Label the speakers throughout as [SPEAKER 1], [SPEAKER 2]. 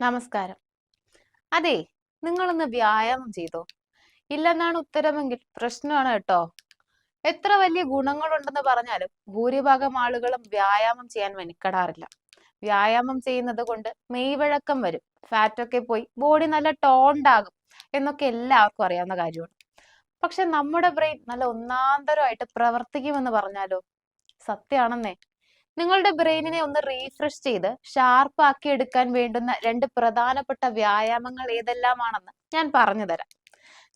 [SPEAKER 1] നമസ്കാരം. അതെ നിങ്ങളൊന്ന് വ്യായാമം ചെയ്തോ? ഇല്ലെന്നാണ് ഉത്തരമെങ്കിൽ പ്രശ്നമാണ് കേട്ടോ. എത്ര വലിയ ഗുണങ്ങളുണ്ടെന്ന് പറഞ്ഞാലും ഭൂരിഭാഗം ആളുകളും വ്യായാമം ചെയ്യാൻ മെനക്കെടാറില്ല. വ്യായാമം ചെയ്യുന്നത് കൊണ്ട് മെയ്വഴക്കം വരും. ഫാറ്റ് ഒക്കെ പോയി ബോഡി നല്ല ടോണ്ടാകും എന്നൊക്കെ എല്ലാവർക്കും അറിയാവുന്ന കാര്യമാണ്. പക്ഷെ നമ്മുടെ ബ്രെയിൻ നല്ല ഒന്നാന്തരമായിട്ട് പ്രവർത്തിക്കുമെന്ന് പറഞ്ഞാലോ? സത്യമാണെന്നേ നിങ്ങളുടെ ബ്രെയിനിനെ ഒന്ന് റീഫ്രഷ് ചെയ്ത് ഷാർപ്പാക്കി എടുക്കാൻ വേണ്ടുന്ന രണ്ട് പ്രധാനപ്പെട്ട വ്യായാമങ്ങൾ ഏതെല്ലാമാണെന്ന് ഞാൻ പറഞ്ഞു തരാം.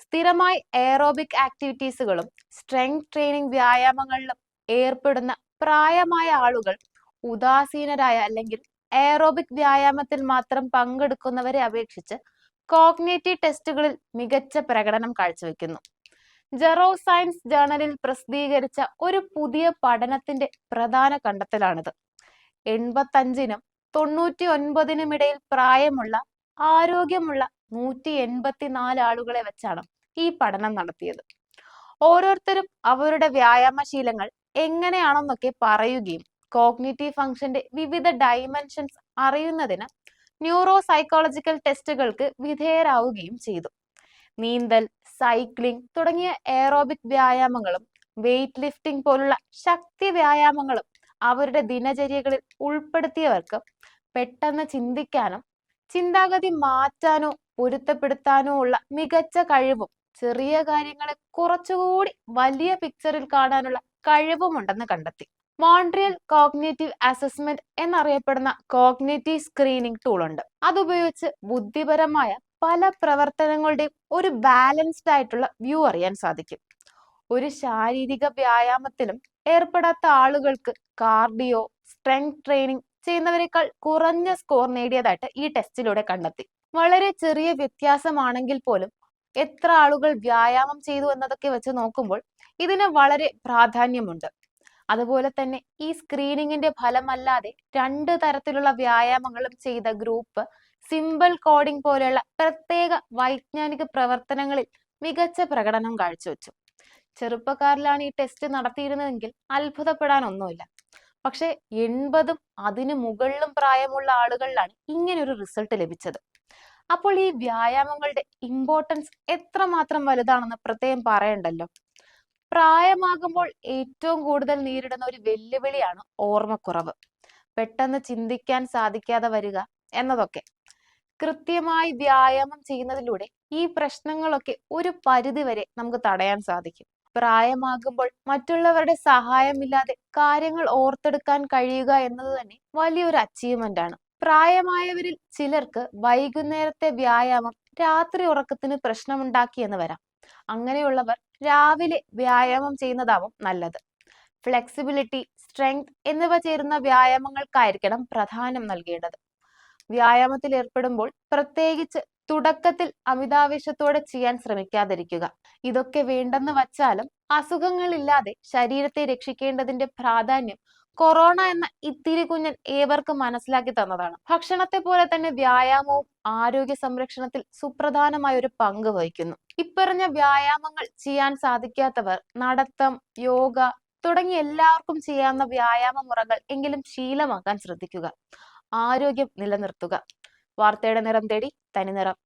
[SPEAKER 1] സ്ഥിരമായി എയറോബിക് ആക്ടിവിറ്റീസുകളും സ്ട്രെങ്ത് ട്രെയിനിങ് വ്യായാമങ്ങളിലും ഏർപ്പെടുന്ന പ്രായമായ ആളുകൾ ഉദാസീനരായ അല്ലെങ്കിൽ എയറോബിക് വ്യായാമത്തിൽ മാത്രം പങ്കെടുക്കുന്നവരെ അപേക്ഷിച്ച് കോഗ്നേറ്റീവ് ടെസ്റ്റുകളിൽ മികച്ച പ്രകടനം കാഴ്ചവെക്കുന്നു. ജെറോ സയൻസ് ജേണലിൽ പ്രസിദ്ധീകരിച്ച ഒരു പുതിയ പഠനത്തിന്റെ പ്രധാന കണ്ടെത്തലാണിത്. എൺപത്തഞ്ചിനും തൊണ്ണൂറ്റി ഒൻപതിനും ഇടയിൽ പ്രായമുള്ള ആരോഗ്യമുള്ള നൂറ്റി എൺപത്തിനാല് ആളുകളെ വെച്ചാണ് ഈ പഠനം നടത്തിയത്. ഓരോരുത്തരും അവരുടെ വ്യായാമശീലങ്ങൾ എങ്ങനെയാണെന്നൊക്കെ പറയുകയും കോഗ്നിറ്റീവ് ഫംഗ്ഷന്റെ വിവിധ ഡൈമെൻഷൻസ് അറിയുന്നതിന് ന്യൂറോ സൈക്കോളജിക്കൽ ടെസ്റ്റുകൾക്ക് വിധേയരാവുകയും ചെയ്തു. നീന്തൽ സൈക്ലിംഗ് തുടങ്ങിയ എയറോബിക് വ്യായാമങ്ങളും വെയിറ്റ് ലിഫ്റ്റിംഗ് പോലുള്ള ശക്തി വ്യായാമങ്ങളും അവരുടെ ദിനചര്യകളിൽ ഉൾപ്പെടുത്തിയവർക്ക് പെട്ടെന്ന് ചിന്തിക്കാനും ചിന്താഗതി മാറ്റാനോ പൊരുത്തപ്പെടുത്താനോ ഉള്ള മികച്ച കഴിവും ചെറിയ കാര്യങ്ങളെ കുറച്ചുകൂടി വലിയ പിക്ചറിൽ കാണാനുള്ള കഴിവും ഉണ്ടെന്ന് കണ്ടെത്തി. മോൺട്രിയൽ കോഗ്നേറ്റീവ് അസസ്മെന്റ് എന്നറിയപ്പെടുന്ന കോഗ്നേറ്റീവ് സ്ക്രീനിംഗ് ടൂൾ ഉണ്ട്. അതുപയോഗിച്ച് ബുദ്ധിപരമായ പല പ്രവർത്തനങ്ങളുടെയും ഒരു ബാലൻസ്ഡ് ആയിട്ടുള്ള വ്യൂ അറിയാൻ സാധിക്കും. ഒരു ശാരീരിക വ്യായാമത്തിലും ഏർപ്പെടാത്ത ആളുകൾക്ക് കാർഡിയോ സ്ട്രെങ്ത് ട്രെയിനിങ് ചെയ്യുന്നവരെക്കാൾ കുറഞ്ഞ സ്കോർ നേടിയതായിട്ട് ഈ ടെസ്റ്റിലൂടെ കണ്ടെത്തി. വളരെ ചെറിയ വ്യത്യാസമാണെങ്കിൽ പോലും എത്ര ആളുകൾ വ്യായാമം ചെയ്തു എന്നതൊക്കെ വെച്ച് നോക്കുമ്പോൾ ഇതിന് വളരെ പ്രാധാന്യമുണ്ട്. അതുപോലെ തന്നെ ഈ സ്ക്രീനിങ്ങിന്റെ ഫലമല്ലാതെ രണ്ട് തരത്തിലുള്ള വ്യായാമങ്ങളും ചെയ്ത ഗ്രൂപ്പ് സിമ്പിൾ കോഡിംഗ് പോലെയുള്ള പ്രത്യേക വൈജ്ഞാനിക പ്രവർത്തനങ്ങളിൽ മികച്ച പ്രകടനം കാഴ്ചവെച്ചു. ചെറുപ്പക്കാരിലാണ് ഈ ടെസ്റ്റ് നടത്തിയിരുന്നതെങ്കിൽ അത്ഭുതപ്പെടാനൊന്നുമില്ല. പക്ഷെ എൺപതും അതിനു മുകളിലും പ്രായമുള്ള ആളുകളിലാണ് ഇങ്ങനെ ഒരു റിസൾട്ട് ലഭിച്ചത്. അപ്പോൾ ഈ വ്യായാമങ്ങളുടെ ഇമ്പോർട്ടൻസ് എത്രമാത്രം വലുതാണെന്ന് പ്രത്യേകം പറയണ്ടല്ലോ? പ്രായമാകുമ്പോൾ ഏറ്റവും കൂടുതൽ നേരിടുന്ന ഒരു വെല്ലുവിളിയാണ് ഓർമ്മക്കുറവ്. പെട്ടെന്ന് ചിന്തിക്കാൻ സാധിക്കാതെ വരിക എന്നതൊക്കെ. കൃത്യമായി വ്യായാമം ചെയ്യുന്നതിലൂടെ ഈ പ്രശ്നങ്ങളൊക്കെ ഒരു പരിധി വരെ നമുക്ക് തടയാൻ സാധിക്കും. പ്രായമാകുമ്പോൾ മറ്റുള്ളവരുടെ സഹായമില്ലാതെ കാര്യങ്ങൾ ഓർത്തെടുക്കാൻ കഴിയുക എന്നത് തന്നെ വലിയൊരു അച്ചീവ്മെന്റ് ആണ്. പ്രായമായവരിൽ ചിലർക്ക് വൈകുന്നേരത്തെ വ്യായാമം രാത്രി ഉറക്കത്തിന് പ്രശ്നമുണ്ടാക്കി എന്ന് വരാം. അങ്ങനെയുള്ളവർ രാവിലെ വ്യായാമം ചെയ്യുന്നതാവും നല്ലത്. ഫ്ലെക്സിബിലിറ്റി സ്ട്രെങ്ത് എന്നിവ ചേരുന്ന വ്യായാമങ്ങൾക്കായിരിക്കണം പ്രധാനം നൽകേണ്ടത്. വ്യായാമത്തിൽ ഏർപ്പെടുമ്പോൾ പ്രത്യേകിച്ച് തുടക്കത്തിൽ അമിതാവേശത്തോടെ ചെയ്യാൻ ശ്രമിക്കാതിരിക്കുക. ഇതൊക്കെ വേണ്ടെന്ന് വച്ചാലും അസുഖങ്ങളില്ലാതെ ശരീരത്തെ രക്ഷിക്കേണ്ടതിന്റെ പ്രാധാന്യം കൊറോണ എന്ന ഇത്തിരി കുഞ്ഞൻ ഏവർക്കും മനസ്സിലാക്കി തന്നതാണ്. ഭക്ഷണത്തെ പോലെ തന്നെ വ്യായാമവും ആരോഗ്യ സംരക്ഷണത്തിൽ സുപ്രധാനമായ ഒരു പങ്ക് വഹിക്കുന്നു. ഇപ്പറഞ്ഞ വ്യായാമങ്ങൾ ചെയ്യാൻ സാധിക്കാത്തവർ നടത്തം യോഗ തുടങ്ങി എല്ലാവർക്കും ചെയ്യാവുന്ന വ്യായാമ മുറകൾ എങ്കിലും ശീലമാക്കാൻ ശ്രദ്ധിക്കുക. ആരോഗ്യം നിലനിർത്തുക. വാർത്തയുടെ നിറം തേടി തനിനിറം.